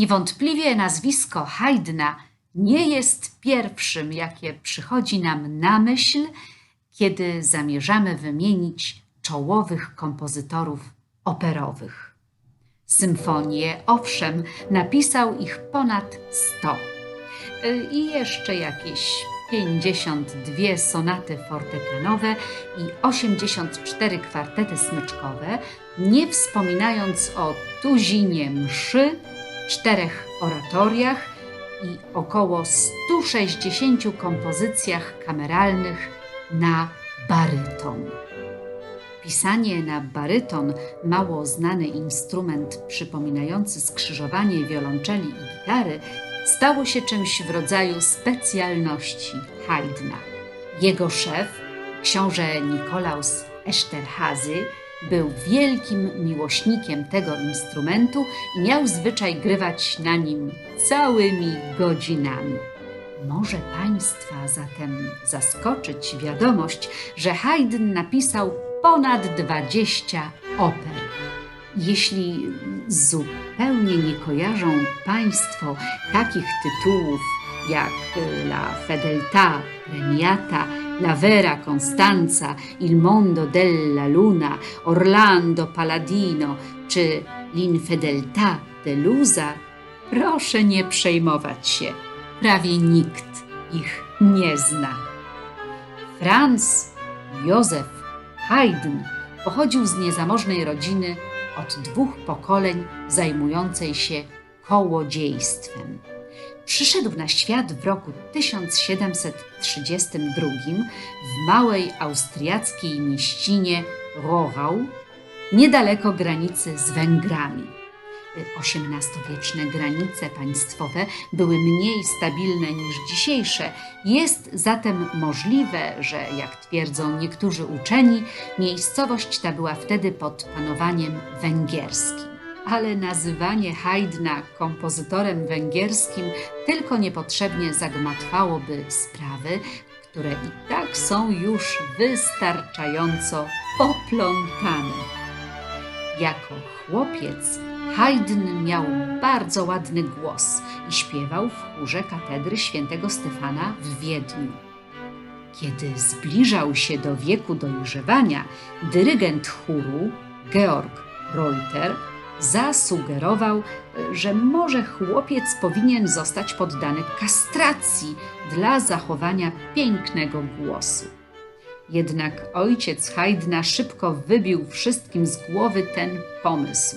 Niewątpliwie nazwisko Haydna nie jest pierwszym, jakie przychodzi nam na myśl, kiedy zamierzamy wymienić czołowych kompozytorów operowych. Symfonie, owszem, napisał ich ponad 100 Y, i jeszcze jakieś 52 sonaty fortepianowe i 84 kwartety smyczkowe, nie wspominając o tuzinie mszy, czterech oratoriach i około 160 kompozycjach kameralnych na baryton. Pisanie na baryton, mało znany instrument przypominający skrzyżowanie wiolonczeli i gitary, stało się czymś w rodzaju specjalności Haydna. Jego szef, książę Nikolaus Esterhazy, był wielkim miłośnikiem tego instrumentu i miał zwyczaj grywać na nim całymi godzinami. Może Państwa zatem zaskoczyć wiadomość, że Haydn napisał ponad 20 oper. Jeśli zupełnie nie kojarzą Państwo takich tytułów jak La Fedeltà, Premiata, La Vera Costanza, Il Mondo della Luna, Orlando Paladino czy L'Infedeltà delusa, proszę nie przejmować się. Prawie nikt ich nie zna. Franz Józef Haydn pochodził z niezamożnej rodziny od dwóch pokoleń zajmującej się kołodziejstwem. Przyszedł na świat w roku 1732 w małej austriackiej mieścinie Rohau, niedaleko granicy z Węgrami. XVIII-wieczne granice państwowe były mniej stabilne niż dzisiejsze. Jest zatem możliwe, że, jak twierdzą niektórzy uczeni, miejscowość ta była wtedy pod panowaniem węgierskim. Ale nazywanie Haydna kompozytorem węgierskim tylko niepotrzebnie zagmatwałoby sprawy, które i tak są już wystarczająco poplątane. Jako chłopiec Haydn miał bardzo ładny głos i śpiewał w chórze katedry świętego Stefana w Wiedniu. Kiedy zbliżał się do wieku dojrzewania, dyrygent chóru Georg Reuter zasugerował, że może chłopiec powinien zostać poddany kastracji dla zachowania pięknego głosu. Jednak ojciec Haydna szybko wybił wszystkim z głowy ten pomysł.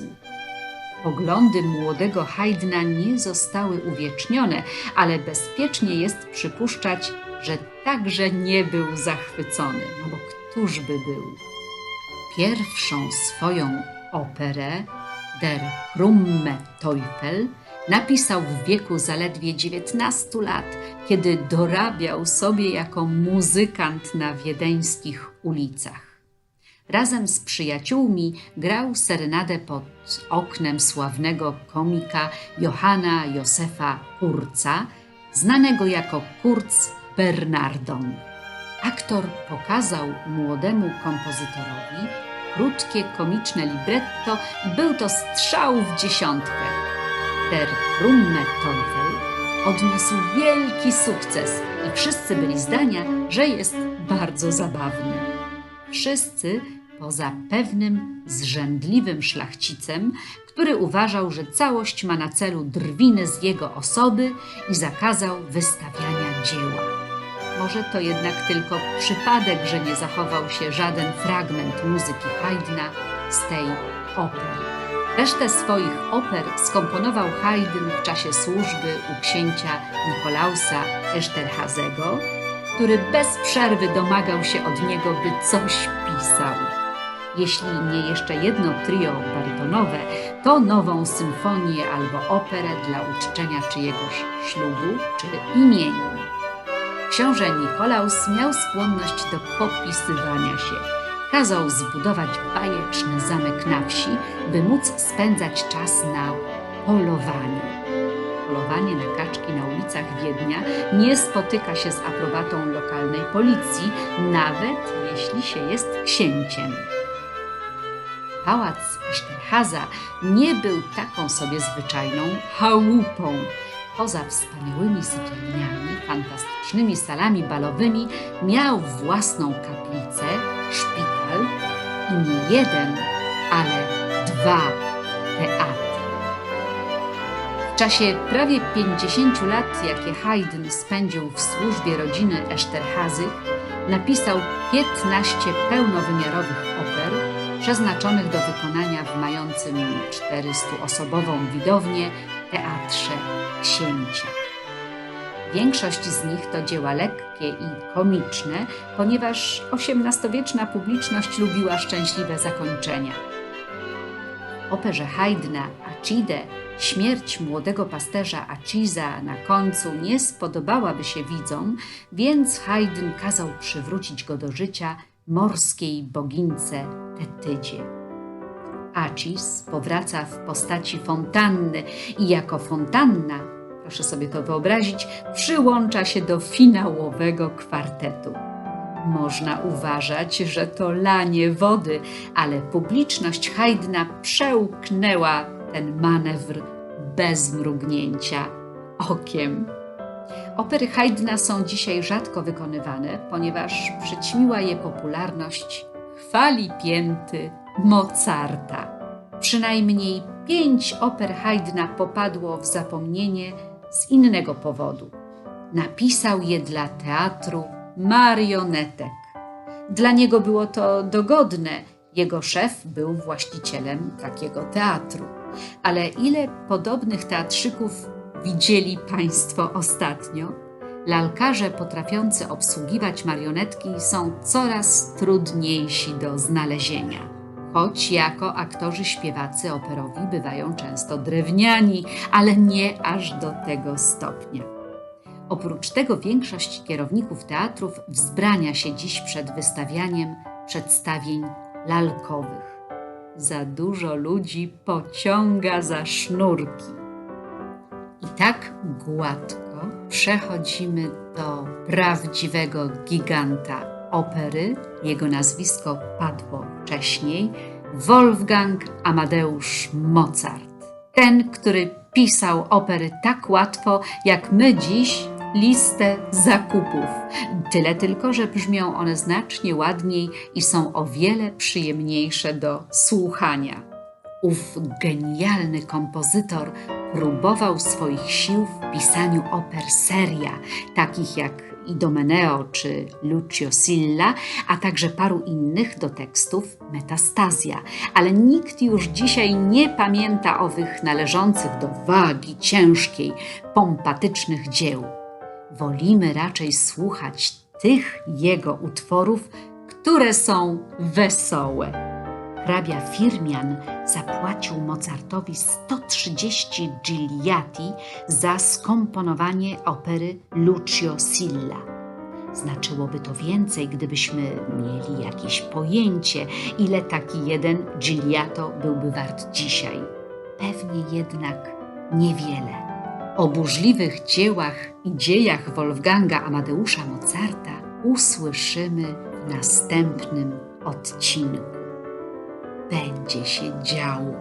Poglądy młodego Haydna nie zostały uwiecznione, ale bezpiecznie jest przypuszczać, że także nie był zachwycony, no bo któż by był? Pierwszą swoją operę, Der Krumme Teufel, napisał w wieku zaledwie 19 lat, kiedy dorabiał sobie jako muzykant na wiedeńskich ulicach. Razem z przyjaciółmi grał serenadę pod oknem sławnego komika Johanna Józefa Kurca, znanego jako Kurz Bernardon. Aktor pokazał młodemu kompozytorowi krótkie, komiczne libretto i był to strzał w dziesiątkę. Der Krumme Teufel odniósł wielki sukces i wszyscy byli zdania, że jest bardzo zabawny. Wszyscy poza pewnym zrzędliwym szlachcicem, który uważał, że całość ma na celu drwiny z jego osoby i zakazał wystawiania dzieła. Może to jednak tylko przypadek, że nie zachował się żaden fragment muzyki Haydna z tej opery. Resztę swoich oper skomponował Haydn w czasie służby u księcia Nikolausa Esterhazego, który bez przerwy domagał się od niego, by coś pisał. Jeśli nie jeszcze jedno trio barytonowe, to nową symfonię albo operę dla uczczenia czyjegoś ślubu czy imienin. Książę Nikolaus miał skłonność do popisywania się. Kazał zbudować bajeczny zamek na wsi, by móc spędzać czas na polowaniu. Polowanie na kaczki na ulicach Wiednia nie spotyka się z aprobatą lokalnej policji, nawet jeśli się jest księciem. pałac Eszterhaza nie był taką sobie zwyczajną chałupą. Poza wspaniałymi sypialniami, fantastycznymi salami balowymi, miał własną kaplicę, szpital i nie jeden, ale dwa teatry. W czasie prawie 50 lat, jakie Haydn spędził w służbie rodziny Eszterhazych, napisał 15 pełnowymiarowych oper przeznaczonych do wykonania w mającym 400-osobową widownię Teatrze Księcia. Większość z nich to dzieła lekkie i komiczne, ponieważ XVIII-wieczna publiczność lubiła szczęśliwe zakończenia. W operze Haydna Acide śmierć młodego pasterza Aciza na końcu nie spodobałaby się widzom, więc Haydn kazał przywrócić go do życia morskiej bogince Tetydzie. Acis powraca w postaci fontanny i jako fontanna, proszę sobie to wyobrazić, przyłącza się do finałowego kwartetu. Można uważać, że to lanie wody, ale publiczność Haydna przełknęła ten manewr bez mrugnięcia okiem. Opery Haydna są dzisiaj rzadko wykonywane, ponieważ przyćmiła je popularność chwali pięty Mozarta. Przynajmniej pięć oper Haydna popadło w zapomnienie z innego powodu. Napisał je dla teatru marionetek. Dla niego było to dogodne. Jego szef był właścicielem takiego teatru. Ale ile podobnych teatrzyków widzieli Państwo ostatnio? Lalkarze potrafiący obsługiwać marionetki są coraz trudniejsi do znalezienia. Choć jako aktorzy śpiewacy operowi bywają często drewniani, ale nie aż do tego stopnia. Oprócz tego większość kierowników teatrów wzbrania się dziś przed wystawianiem przedstawień lalkowych. Za dużo ludzi pociąga za sznurki. I tak gładko przechodzimy do prawdziwego giganta opery. Jego nazwisko padło wcześniej. Wolfgang Amadeusz Mozart. Ten, który pisał opery tak łatwo, jak my dziś listę zakupów. Tyle tylko, że brzmią one znacznie ładniej i są o wiele przyjemniejsze do słuchania. Ów genialny kompozytor próbował swoich sił w pisaniu oper seria, takich jak Idomeneo czy Lucio Silla, a także paru innych do tekstów Metastazja. Ale nikt już dzisiaj nie pamięta owych należących do wagi ciężkiej, pompatycznych dzieł. Wolimy raczej słuchać tych jego utworów, które są wesołe hrabia Firmian zapłacił Mozartowi 130 gigliati za skomponowanie opery Lucio Silla. Znaczyłoby to więcej, gdybyśmy mieli jakieś pojęcie, ile taki jeden gigliato byłby wart dzisiaj. Pewnie jednak niewiele. O burzliwych dziełach i dziejach Wolfganga Amadeusza Mozarta usłyszymy w następnym odcinku 但这些家务